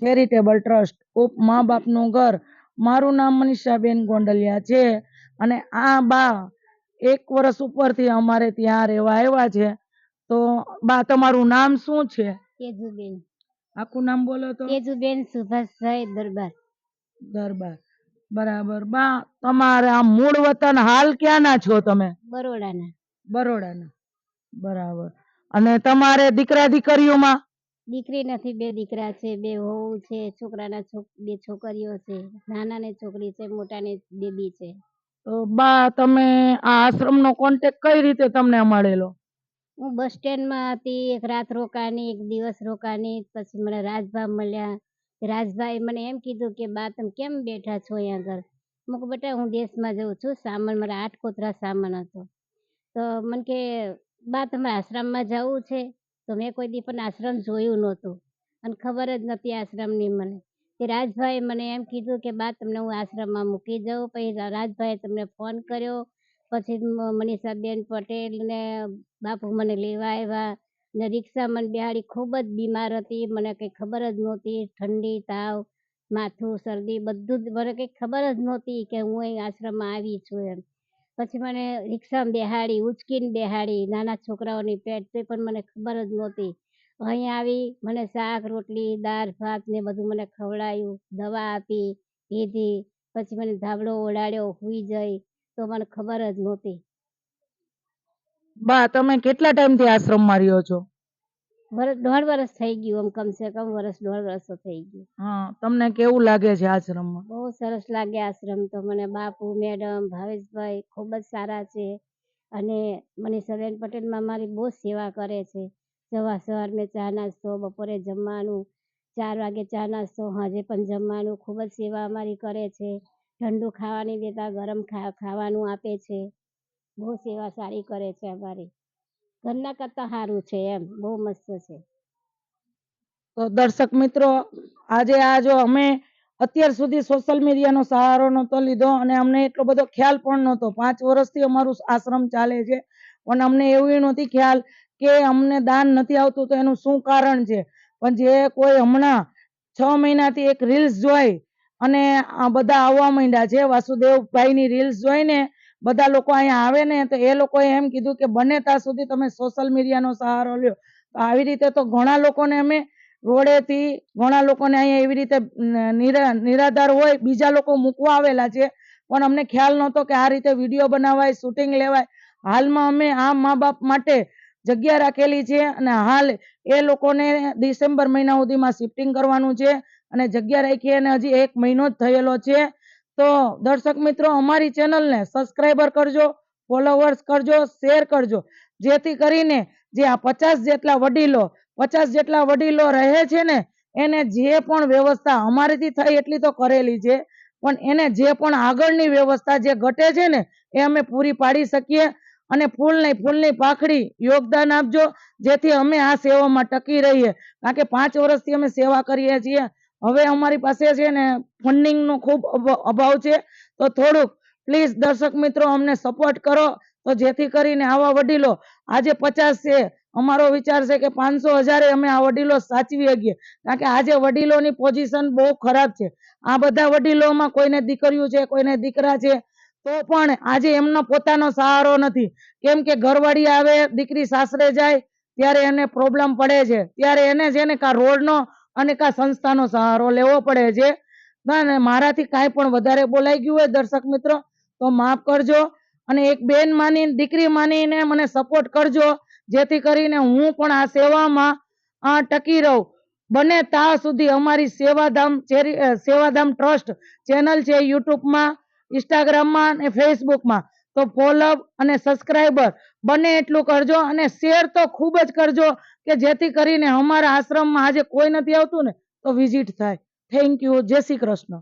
Charitable trust ઉપ મા બાપનું ઘર. મારું નામ મનીષાબેન ગોંડલિયા છે અને આ બા એક વર્ષ ઉપરથી અમારે ત્યાં રહેવા આવ્યા છે. તો બા તમારું નામ શું છે? તેજુબેન આખું નામ બોલો તો. તેજુબેન સુભાષભાઈ દરબાર. દરબાર. બરાબર. બા તમારે આ મૂળ વતન હાલ ક્યાંના છો તમે? બરોડાના. બરોડાના. બરાબર. અને તમારે દીકરા દીકરીઓમાં દીકરી નથી બે દીકરા છે બે વહુ છે છોકરાના છોક બે છોકરીઓ છે નાનાને છોકરી છે મોટાને બેબી છે. તો બા તમે આ આશ્રમનો કોન્ટેક્ટ કઈ રીતે તમને મળેલો? હું બસ સ્ટેન્ડમાં હતી એક રાત રોકાની એક દિવસ રોકાની પછી મને રાજભા મળ્યા. રાજભાઈ મને એમ કીધું કે બા તમે કેમ બેઠા છો અહીંયા આગળ? મુક બેટા હું દેશમાં જઉં છું સામાન મારા આઠ કોતરા સામાન હતો. તો મને કે બા તમારે આશ્રમમાં જવું છે? તો મેં કોઈ દી પણ આશ્રમ જોયું નહોતું અને ખબર જ નથી આશ્રમની મને. તે રાજભાઈએ મને એમ કીધું કે, બા, તમને હું આશ્રમમાં મૂકી જાઉં પછી રાજભાઈએ તમને ફોન કર્યો. પછી મનીષાબેન પટેલ ને બાપુ મને લેવા આવ્યા ને રિક્ષા મને બિહાડી. ખૂબ જ બીમાર હતી. મને કંઈ ખબર જ નહોતી. ઠંડી, તાવ, માથું, શરદી બધું જ, મને કંઈ ખબર જ નહોતી કે હું અહીં આશ્રમમાં આવી છું એમ. પછી મને રિક્ષામાં બેહાડી, ઉચકીને બેહાડી, નાના છોકરાઓની પેટ તે પણ મને ખબર જ નહોતી. અહીં આવી મને શાક, રોટલી, દાળ, ભાત ને બધું મને ખવડાવ્યું દવા આપી પીધી પછી મને ધાબળો ઓઢાડ્યો હુઈ જઈ, તો મને ખબર જ નહોતી. બા, તમે કેટલા ટાઈમથી આશ્રમમાં રહ્યો છો? વરસ દોઢ વરસ થઈ ગયું આમ કમસે કમ વર્ષ દોઢ વર્ષ તો થઈ ગયું. હા તમને કેવું લાગે છે આશ્રમમાં? બહુ સરસ લાગે આશ્રમ તો મને બાપુ મેડમ ભાવેશભાઈ ખૂબ જ સારા છે. અને મને સરેન પટેલમાં મારી બહુ સેવા કરે છે. સવાર સવાર મેં ચા નાસ્તો બપોરે જમવાનું ચાર વાગે ચા નાસ્તો સાંજે પણ જમવાનું ખૂબ જ સેવા અમારી કરે છે. ઠંડુ ખાવાની દેતા ગરમ ખાવાનું આપે છે. બહુ સેવા સારી કરે છે અમારી. ઘરના કરતા સારું છે એમ, બહુ મસ્ત છે. તો દર્શક મિત્રો, આજે આ જો અમે અત્યાર સુધી સોશિયલ મીડિયાનો સહારો નહોતો લીધો અને અમને એટલો બધો ખ્યાલ પણ નહોતો. પાંચ વર્ષથી અમારું આશ્રમ ચાલે છે. પણ અમને એવું નથી ખ્યાલ કે અમને દાન નથી આવતું તો એનું શું કારણ છે? પણ જે કોઈ હમણાં છ મહિનાથી એક રીલ્સ જોઈ અને આ બધા આવવા માંડ્યા છે, વાસુદેવભાઈની રીલ્સ જોઈને બધા લોકો અહીંયા આવે ને તો એ લોકોએ એમ કીધું કે બને ત્યાં સુધી તમે સોશિયલ મીડિયાનો સહારો લ્યો. તો આવી રીતે તો ઘણા લોકોને અમે રોડેથી ઘણા લોકોને અહીંયા એવી રીતે નિરા, નિરાધાર હોય, બીજા લોકો મૂકવા આવેલા છે. પણ અમને ખ્યાલ નહોતો કે આ રીતે વીડિયો બનાવાય શૂટિંગ લેવાય. હાલમાં અમે આ મા બાપ માટે જગ્યા રાખેલી છે અને હાલ એ લોકોને ડિસેમ્બર મહિના સુધીમાં શિફ્ટિંગ કરવાનું છે અને જગ્યા રાખી અને હજી એક મહિનો જ થયેલો છે. તો દર્શક મિત્રો, અમારી ચેનલને સબસ્ક્રાઈબર કરજો ફોલોવર્સ કરજો શેર કરજો. જેથી કરીને જે આ પચાસ જેટલા વડીલો, પચાસ જેટલા વડીલો રહે છે ને, એને જે પણ વ્યવસ્થા અમારીથી થઈ એટલી તો કરેલી છે. પણ એને જે પણ આગળની વ્યવસ્થા જે ઘટે છે ને, એ અમે પૂરી પાડી શકીએ અને ફૂલ નહીં ફૂલની પાખડી યોગદાન આપજો. જેથી અમે આ સેવામાં ટકી રહીએ. કારણ કે પાંચ વર્ષથી અમે સેવા કરીએ છીએ. હવે અમારી પાસે છે ને ફંડિંગનો ખૂબ અભાવ છે. તો થોડુંક પ્લીઝ દર્શક મિત્રો અમને સપોર્ટ કરો. તો જેથી કરીને આવા વડીલો, આજે પચાસ છે. અમારો વિચાર છે કે પાંચસો હજારે અમે આ વડીલો સાચવી શકીએ કારણ કે આજે વડીલોની પોઝિશન બહુ ખરાબ છે. આ બધા વડીલોમાં કોઈને દીકરીઓ છે, કોઈને દીકરા છે. તો પણ આજે એમનો પોતાનો સહારો નથી. કેમ કે ઘરવાળી આવે, દીકરી સાસરે જાય, ત્યારે એને પ્રોબ્લેમ પડે છે. ત્યારે એને છે ને કાં રોડનો અને કા સંસ્થાનો સહારો લેવો પડે છે? ના ને મારાથી કાંઈ પણ વધારે બોલાઈ ગયું હોય દર્શક મિત્રો, તો માફ કરજો. અને એક બેન માની, દીકરી માનીને મને સપોર્ટ કરજો, જેથી કરીને હું પણ આ સેવામાં આ ટકી રહું. બને ત્યાં સુધી અમારી સેવાધામ સેવાધામ ટ્રસ્ટ ચેનલ છે યુટ્યુબમાં, ઇન્સ્ટાગ્રામમાં અને ફેસબુકમાં. તો ફોલોઅપ અને સબસ્ક્રાઈબર બને એટલું કરજો અને શેર તો ખૂબ જ કરજો કે જેથી કરીને અમારા આશ્રમમાં આજે કોઈ નથી આવતું ને તો વિઝિટ થાય. થેન્ક યુ જય શ્રી કૃષ્ણ.